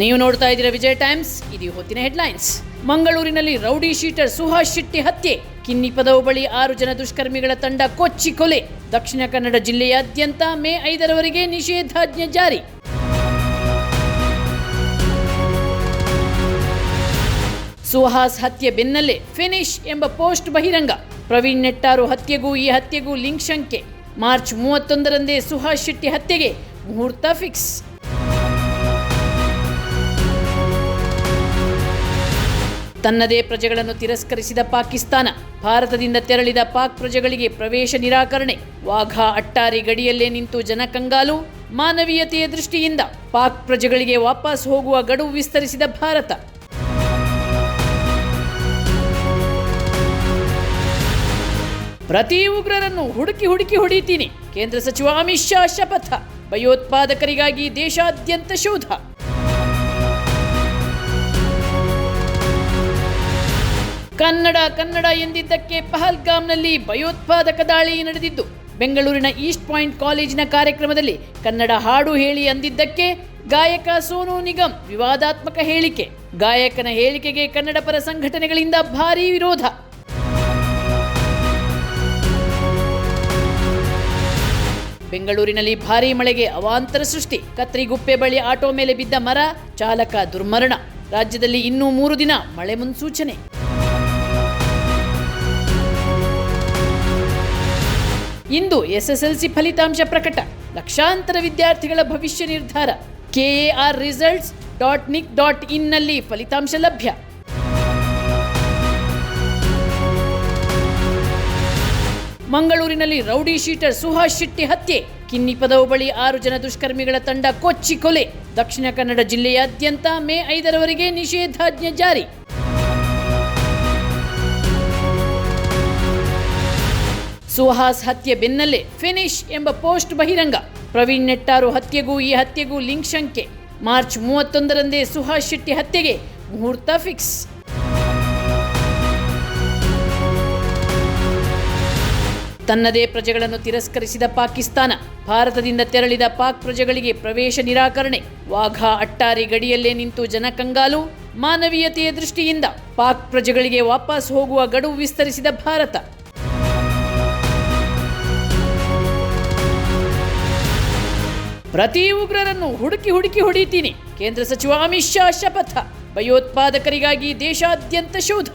ನೀವು ನೋಡ್ತಾ ಇದ್ದೀರಾ ವಿಜಯ ಟೈಮ್ಸ್, ಇದು ಹೊತ್ತಿನ ಹೆಡ್ಲೈನ್ಸ್. ಮಂಗಳೂರಿನಲ್ಲಿ ರೌಡಿ ಶೀಟರ್ ಸುಹಾಸ್ ಶೆಟ್ಟಿ ಹತ್ಯೆ. ಕಿನ್ನಿ ಪದವು ಬಳಿ ಆರು ಜನ ದುಷ್ಕರ್ಮಿಗಳ ತಂಡ ಕೊಚ್ಚಿ ಕೊಲೆ. ದಕ್ಷಿಣ ಕನ್ನಡ ಜಿಲ್ಲೆಯಾದ್ಯಂತ ಮೇ ಐದರವರೆಗೆ ನಿಷೇಧಾಜ್ಞೆ ಜಾರಿ. ಸುಹಾಸ್ ಹತ್ಯೆ ಬೆನ್ನಲ್ಲೇ ಫಿನಿಶ್ ಎಂಬ ಪೋಸ್ಟ್ ಬಹಿರಂಗ. ಪ್ರವೀಣ್ ನೆಟ್ಟಾರು ಹತ್ಯೆಗೂ ಈ ಹತ್ಯೆಗೂ ಲಿಂಕ್ ಶಂಕೆ. ಮಾರ್ಚ್ ಮೂವತ್ತೊಂದರಂದೇ ಸುಹಾಸ್ ಶೆಟ್ಟಿ ಹತ್ಯೆಗೆ ಮುಹೂರ್ತ ಫಿಕ್ಸ್. ತನ್ನದೇ ಪ್ರಜೆಗಳನ್ನು ತಿರಸ್ಕರಿಸಿದ ಪಾಕಿಸ್ತಾನ ಭಾರತದಿಂದ ತೆರಳಿದ ಪಾಕ್ ಪ್ರಜೆಗಳಿಗೆ ಪ್ರವೇಶ ನಿರಾಕರಣೆ. ವಾಘಾ ಅಟ್ಟಾರಿ ಗಡಿಯಲ್ಲೇ ನಿಂತು ಜನಕಂಗಾಲು. ಮಾನವೀಯತೆಯ ದೃಷ್ಟಿಯಿಂದ ಪಾಕ್ ಪ್ರಜೆಗಳಿಗೆ ವಾಪಸ್ ಹೋಗುವ ಗಡುವು ವಿಸ್ತರಿಸಿದ ಭಾರತ. ಪ್ರತಿ ಉಗ್ರರನ್ನು ಹುಡುಕಿ ಹುಡುಕಿ ಹೊಡಿತೀನಿ. ಕೇಂದ್ರ ಸಚಿವ ಅಮಿತ್ ಶಾ ಶಪಥ. ಭಯೋತ್ಪಾದಕರಿಗಾಗಿ ದೇಶಾದ್ಯಂತ ಶೋಧ. ಕನ್ನಡ ಕನ್ನಡ ಎಂದಿದ್ದಕ್ಕೆ ಪಹಲ್ಗಾಮ್ನಲ್ಲಿ ಭಯೋತ್ಪಾದಕ ದಾಳಿ ನಡೆದಿದ್ದು. ಬೆಂಗಳೂರಿನ ಈಸ್ಟ್ ಪಾಯಿಂಟ್ ಕಾಲೇಜಿನ ಕಾರ್ಯಕ್ರಮದಲ್ಲಿ ಕನ್ನಡ ಹಾಡು ಹೇಳಿ ಅಂದಿದ್ದಕ್ಕೆ ಗಾಯಕ ಸೋನು ನಿಗಮ್ ವಿವಾದಾತ್ಮಕ ಹೇಳಿಕೆ. ಗಾಯಕನ ಹೇಳಿಕೆಗೆ ಕನ್ನಡ ಪರ ಸಂಘಟನೆಗಳಿಂದ ಭಾರೀ ವಿರೋಧ. ಬೆಂಗಳೂರಿನಲ್ಲಿ ಭಾರೀ ಮಳೆಗೆ ಅವಾಂತರ ಸೃಷ್ಟಿ. ಕತ್ರಿಗುಪ್ಪೆ ಬಳಿ ಆಟೋ ಮೇಲೆ ಬಿದ್ದ ಮರ, ಚಾಲಕ ದುರ್ಮರಣ. ರಾಜ್ಯದಲ್ಲಿ ಇನ್ನೂ ಮೂರು ದಿನ ಮಳೆ ಮುನ್ಸೂಚನೆ. ಇಂದು ಎಸ್ಎಸ್ಎಲ್ಸಿ ಫಲಿತಾಂಶ ಪ್ರಕಟ. ಲಕ್ಷಾಂತರ ವಿದ್ಯಾರ್ಥಿಗಳ ಭವಿಷ್ಯ ನಿರ್ಧಾರ. K A R results dot nic dot ಇನ್ನಲ್ಲಿ ಫಲಿತಾಂಶ ಲಭ್ಯ. ಮಂಗಳೂರಿನಲ್ಲಿ ರೌಡಿ ಶೀಟರ್ ಸುಹಾಸ್ ಶೆಟ್ಟಿ ಹತ್ಯೆ. ಕಿನ್ನಿ ಪದವು ಬಳಿ ಆರು ಜನ ದುಷ್ಕರ್ಮಿಗಳ ತಂಡ ಕೊಚ್ಚಿ ಕೊಲೆ. ದಕ್ಷಿಣ ಕನ್ನಡ ಜಿಲ್ಲೆಯಾದ್ಯಂತ ಮೇ ಐದರವರೆಗೆ ನಿಷೇಧಾಜ್ಞೆ ಜಾರಿ. ಸುಹಾಸ್ ಹತ್ಯೆ ಬೆನ್ನಲ್ಲೇ ಫಿನಿಶ್ ಎಂಬ ಪೋಸ್ಟ್ ಬಹಿರಂಗ. ಪ್ರವೀಣ್ ನೆಟ್ಟಾರು ಹತ್ಯೆಗೂ ಈ ಹತ್ಯೆಗೂ ಲಿಂಕ್ ಶಂಕೆ. ಮಾರ್ಚ್ ಮೂವತ್ತೊಂದರಂದೇ ಸುಹಾಸ್ ಶೆಟ್ಟಿ ಹತ್ಯೆಗೆ ಮುಹೂರ್ತ ಫಿಕ್ಸ್. ತನ್ನದೇ ಪ್ರಜೆಗಳನ್ನು ತಿರಸ್ಕರಿಸಿದ ಪಾಕಿಸ್ತಾನ, ಭಾರತದಿಂದ ತೆರಳಿದ ಪಾಕ್ ಪ್ರಜೆಗಳಿಗೆ ಪ್ರವೇಶ ನಿರಾಕರಣೆ. ವಾಘಾ ಅಟ್ಟಾರಿ ಗಡಿಯಲ್ಲೇ ನಿಂತು ಜನಕಂಗಾಲು, ಮಾನವೀಯತೆಯ ದೃಷ್ಟಿಯಿಂದ ಪಾಕ್ ಪ್ರಜೆಗಳಿಗೆ ವಾಪಸ್ ಹೋಗುವ ಗಡುವು ವಿಸ್ತರಿಸಿದ ಭಾರತ. ಪ್ರತಿ ಉಗ್ರರನ್ನು ಹುಡುಕಿ ಹುಡುಕಿ ಹೊಡಿತೀನಿ ಕೇಂದ್ರ ಸಚಿವ ಅಮಿತ್ ಶಾ ಶಪಥ. ಭಯೋತ್ಪಾದಕರಿಗಾಗಿ ದೇಶಾದ್ಯಂತ ಶೋಧ.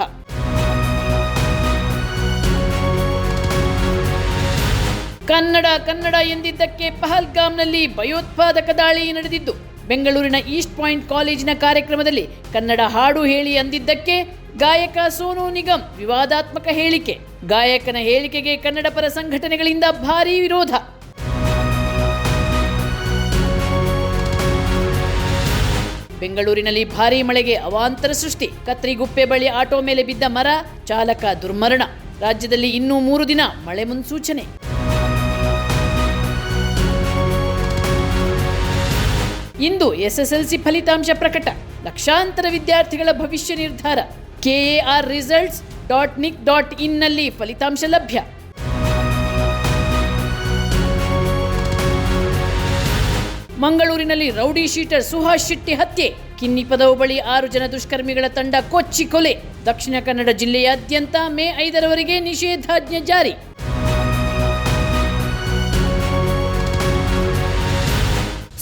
ಕನ್ನಡ ಕನ್ನಡ ಎಂದಿದ್ದಕ್ಕೆ ಪಹಲ್ಗಾಮ್ನಲ್ಲಿ ಭಯೋತ್ಪಾದಕ ದಾಳಿ ನಡೆದಿದ್ದು. ಬೆಂಗಳೂರಿನ ಈಸ್ಟ್ ಪಾಯಿಂಟ್ ಕಾಲೇಜಿನ ಕಾರ್ಯಕ್ರಮದಲ್ಲಿ ಕನ್ನಡ ಹಾಡು ಹೇಳಿ ಅಂದಿದ್ದಕ್ಕೆ ಗಾಯಕ ಸೋನು ನಿಗಮ್ ವಿವಾದಾತ್ಮಕ ಹೇಳಿಕೆ. ಗಾಯಕನ ಹೇಳಿಕೆಗೆ ಕನ್ನಡ ಪರ ಸಂಘಟನೆಗಳಿಂದ ಭಾರೀ ವಿರೋಧ. ಬೆಂಗಳೂರಿನಲ್ಲಿ ಭಾರೀ ಮಳೆಗೆ ಅವಾಂತರ ಸೃಷ್ಟಿ. ಕತ್ರಿಗುಪ್ಪೆ ಬಳಿ ಆಟೋ ಮೇಲೆ ಬಿದ್ದ ಮರ, ಚಾಲಕ ದುರ್ಮರಣ. ರಾಜ್ಯದಲ್ಲಿ ಇನ್ನೂ ಮೂರು ದಿನ ಮಳೆ ಮುನ್ಸೂಚನೆ. ಇಂದು ಎಸ್ಎಸ್ಎಲ್ಸಿ ಫಲಿತಾಂಶ ಪ್ರಕಟ. ಲಕ್ಷಾಂತರ ವಿದ್ಯಾರ್ಥಿಗಳ ಭವಿಷ್ಯ ನಿರ್ಧಾರ. K A R results dot nic dot ಇನ್ನಲ್ಲಿ ಫಲಿತಾಂಶ ಲಭ್ಯ. ಮಂಗಳೂರಿನಲ್ಲಿ ರೌಡಿ ಶೀಟರ್ ಸುಹಾಸ್ ಶೆಟ್ಟಿ ಹತ್ಯೆ. ಕಿನ್ನಿ ಪದವು ಬಳಿ ಆರು ಜನ ದುಷ್ಕರ್ಮಿಗಳ ತಂಡ ಕೊಚ್ಚಿ ಕೊಲೆ. ದಕ್ಷಿಣ ಕನ್ನಡ ಜಿಲ್ಲೆಯಾದ್ಯಂತ ಮೇ ಐದರವರೆಗೆ ನಿಷೇಧಾಜ್ಞೆ ಜಾರಿ.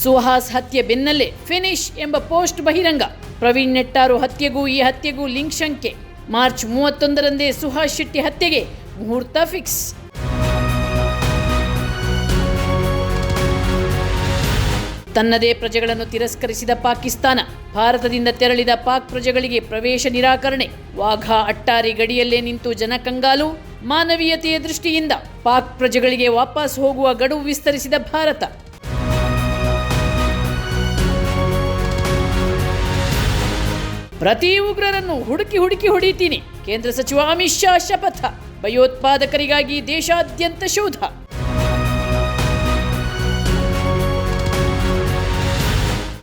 ಸುಹಾಸ್ ಹತ್ಯೆ ಬೆನ್ನಲ್ಲೇ ಫಿನಿಶ್ ಎಂಬ ಪೋಸ್ಟ್ ಬಹಿರಂಗ. ಪ್ರವೀಣ್ ನೆಟ್ಟಾರು ಹತ್ಯೆಗೂ ಈ ಹತ್ಯೆಗೂ ಲಿಂಕ್ ಶಂಕೆ. ಮಾರ್ಚ್ ಮೂವತ್ತೊಂದರಂದೇ ಸುಹಾಸ್ ಶೆಟ್ಟಿ ಹತ್ಯೆಗೆ ಮುಹೂರ್ತ ಫಿಕ್ಸ್. ತನ್ನದೇ ಪ್ರಜೆಗಳನ್ನು ತಿರಸ್ಕರಿಸಿದ ಪಾಕಿಸ್ತಾನ, ಭಾರತದಿಂದ ತೆರಳಿದ ಪಾಕ್ ಪ್ರಜೆಗಳಿಗೆ ಪ್ರವೇಶ ನಿರಾಕರಣೆ, ವಾಘಾ ಅಟ್ಟಾರಿ ಗಡಿಯಲ್ಲೇ ನಿಂತು ಜನಕಂಗಾಲು, ಮಾನವೀಯತೆಯ ದೃಷ್ಟಿಯಿಂದ ಪಾಕ್ ಪ್ರಜೆಗಳಿಗೆ ವಾಪಸ್ ಹೋಗುವ ಗಡುವು ವಿಸ್ತರಿಸಿದ ಭಾರತ. ಪ್ರತಿ ಉಗ್ರರನ್ನು ಹುಡುಕಿ ಹುಡುಕಿ ಹೊಡಿತೀನಿ. ಕೇಂದ್ರ ಸಚಿವ ಅಮಿತ್ ಶಾ ಶಪಥ, ಭಯೋತ್ಪಾದಕರಿಗಾಗಿ ದೇಶಾದ್ಯಂತ ಶೋಧ.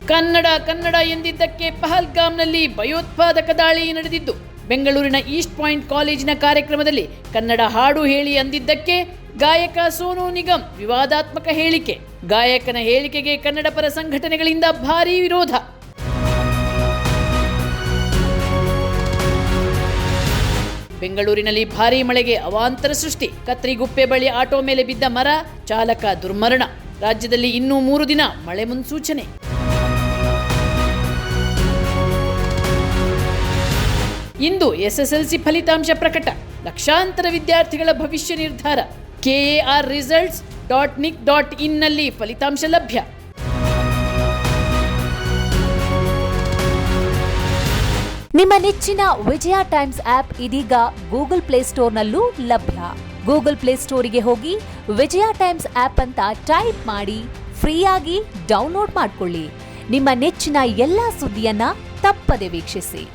ಕನ್ನಡ ಕನ್ನಡ ಎಂದಿದ್ದಕ್ಕೆ ಪಹಲ್ಗಾಮ್ನಲ್ಲಿ ಭಯೋತ್ಪಾದಕ ದಾಳಿ ನಡೆದಿದ್ದು. ಬೆಂಗಳೂರಿನ ಈಸ್ಟ್ ಪಾಯಿಂಟ್ ಕಾಲೇಜಿನ ಕಾರ್ಯಕ್ರಮದಲ್ಲಿ ಕನ್ನಡ ಹಾಡು ಹೇಳಿ ಅಂದಿದ್ದಕ್ಕೆ ಗಾಯಕ ಸೋನು ನಿಗಮ್ ವಿವಾದಾತ್ಮಕ ಹೇಳಿಕೆ. ಗಾಯಕನ ಹೇಳಿಕೆಗೆ ಕನ್ನಡ ಪರ ಸಂಘಟನೆಗಳಿಂದ ಭಾರೀ ವಿರೋಧ. ಬೆಂಗಳೂರಿನಲ್ಲಿ ಭಾರೀ ಮಳೆಗೆ ಅವಾಂತರ ಸೃಷ್ಟಿ. ಕತ್ರಿಗುಪ್ಪೆ ಬಳಿ ಆಟೋ ಮೇಲೆ ಬಿದ್ದ ಮರ, ಚಾಲಕ ದುರ್ಮರಣ. ರಾಜ್ಯದಲ್ಲಿ ಇನ್ನೂ ಮೂರು ದಿನ ಮಳೆ ಮುನ್ಸೂಚನೆ. ಇಂದು ಎಸ್ಎಸ್ಎಲ್ಸಿ ಫಲಿತಾಂಶ ಪ್ರಕಟ. ಲಕ್ಷಾಂತರ ವಿದ್ಯಾರ್ಥಿಗಳ ಭವಿಷ್ಯ ನಿರ್ಧಾರ. KAR results dot nic dot ಇನ್ನಲ್ಲಿ ಫಲಿತಾಂಶ ಲಭ್ಯ. ನಿಮ್ಮ ನೆಚ್ಚಿನ ವಿಜಯ ಟೈಮ್ಸ್ ಆಪ್ ಇದೀಗ ಗೂಗಲ್ ಪ್ಲೇಸ್ಟೋರ್ನಲ್ಲೂ ಲಭ್ಯ. ಗೂಗಲ್ ಪ್ಲೇಸ್ಟೋರಿಗೆ ಹೋಗಿ ವಿಜಯ ಟೈಮ್ಸ್ ಆಪ್ ಅಂತ ಟೈಪ್ ಮಾಡಿ ಫ್ರೀಯಾಗಿ ಡೌನ್ಲೋಡ್ ಮಾಡಿಕೊಳ್ಳಿ. ನಿಮ್ಮ ನೆಚ್ಚಿನ ಎಲ್ಲ ಸುದ್ದಿಯನ್ನ ತಪ್ಪದೆ ವೀಕ್ಷಿಸಿ.